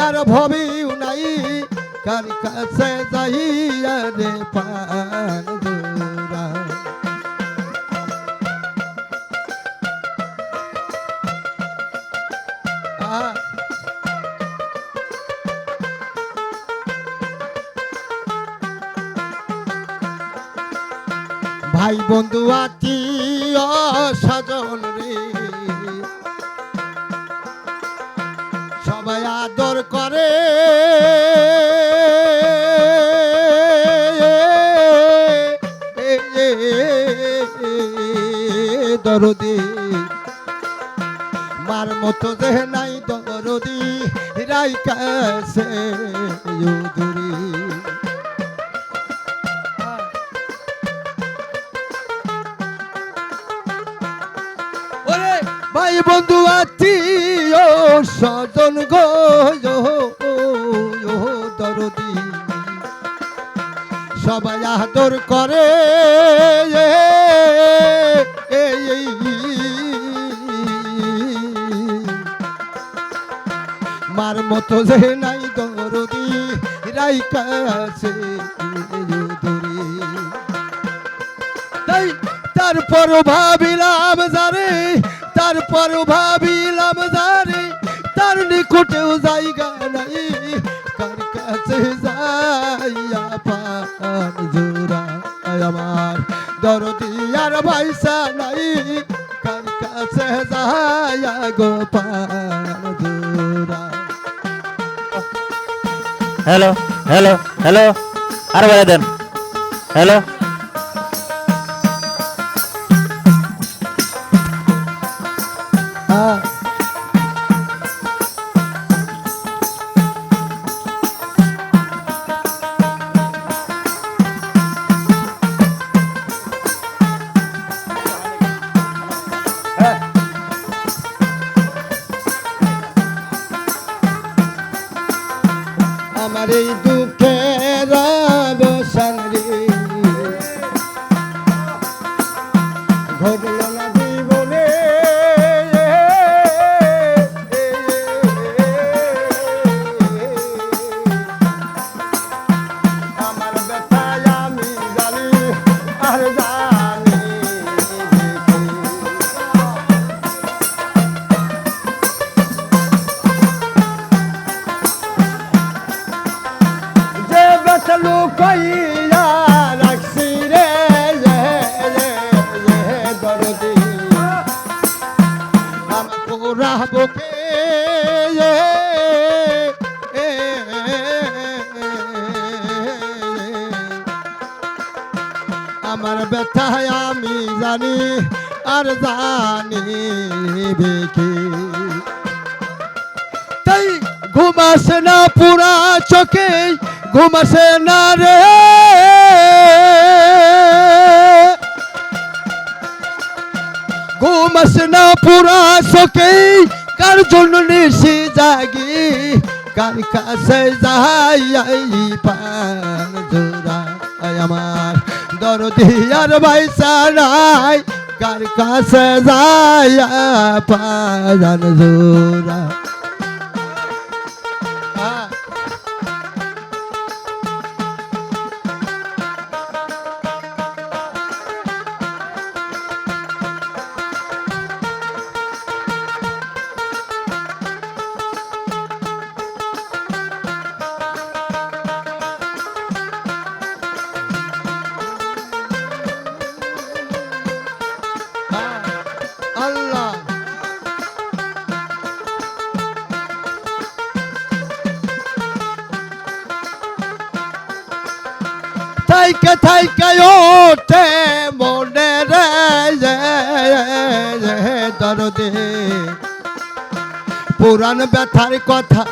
আর ভবিও নাই কার কাছে যাইয়া রে পান ভাই বন্ধু আত্মীয় দরদি। মার মতো যে নাই দরদি, রাই কাছে ইউদুরি। ভাই বন্ধু আত্মীয় স্বজন গো দরদি। সবাই আদর করে মার মতো যে নাই দরদি, রাই কাছে দরি তাই তারপর ভাবিলাম জারে তারপর ভাবিলাম জারে তার নিকটেও জায়গা নাই কার কাছে যাইয়া পান জোড়া আমার। দরদি আর ভাইসা নাই কার কাছে যাইয়া গো হ্যালো হ্যালো হ্যালো আর বেড়ে দেন। হ্যালো আমার এই দুঃখের আমার ব্যথায় আমি জানি আর জানি বেকে তাই ঘুমাসে না পুরা চোখে ঘুমাসে না রে ঘুমাসে না, পুরা সকে কার জন্য নিশি জাগি? কার কাছে যাই পান জোড়া আমার? দরদি আর ভাই সারাই কার কাছে যাই পান জোড়া থাইকা থাইকা ওঠে, মনে রে দরদে। পুরান ব্যথার কথা,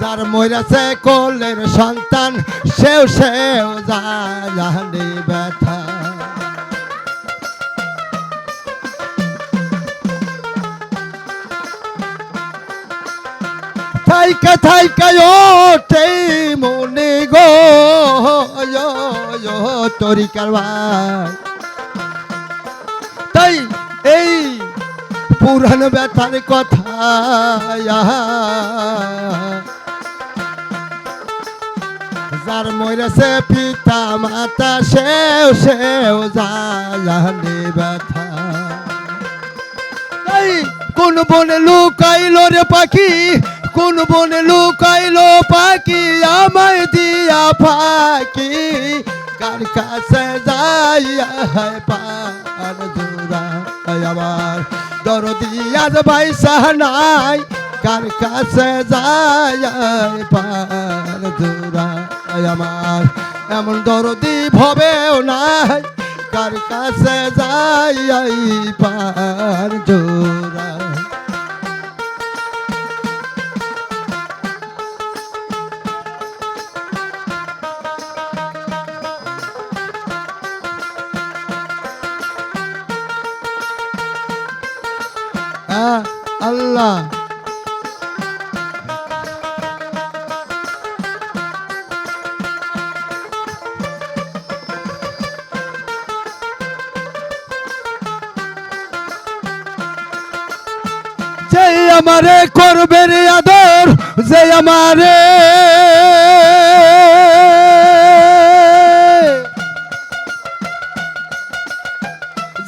যার মরেছে কোলের সন্তান, সেও সেও জানি ব্যথা। থাইকা থাইকা ওঠে মনে গো তরিকার ভাই তাই এই পুরান ব্যথার কথা, যার মরেছে পিতা মাতা, সেও সেও জানি ব্যথা। এই কোন বনে লুকাইলো রে পাখি কোন বনে লুকাইলো পাখি, আমায় দিয়া ফাঁকি কার কাছে যাইয়া পার জোড়া আমার? দরদি আজ বাইসা নাই, কার কাছে যাইয়া পার জোড়া আমার? এমন দরদি ভবেও নাই, কার কাছে যাই পার জোড়া আল্লাহ। আমারে করবে রে আদর যে আমারে।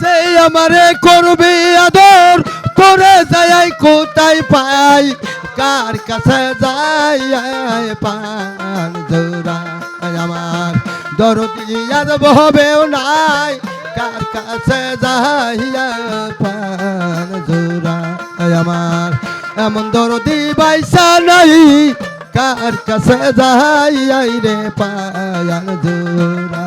যে আমারে করবে আদর তোরে যাই কোথায় পাই? কার কাছে যাই পান জোড়া আমার? দরদি আর বহবেও নাই। কার কাছে যাইয়া পান জোড়া আমার? এমন দরদি বাইসা নাই। কার কাছে যাই রে পায়াল জোড়া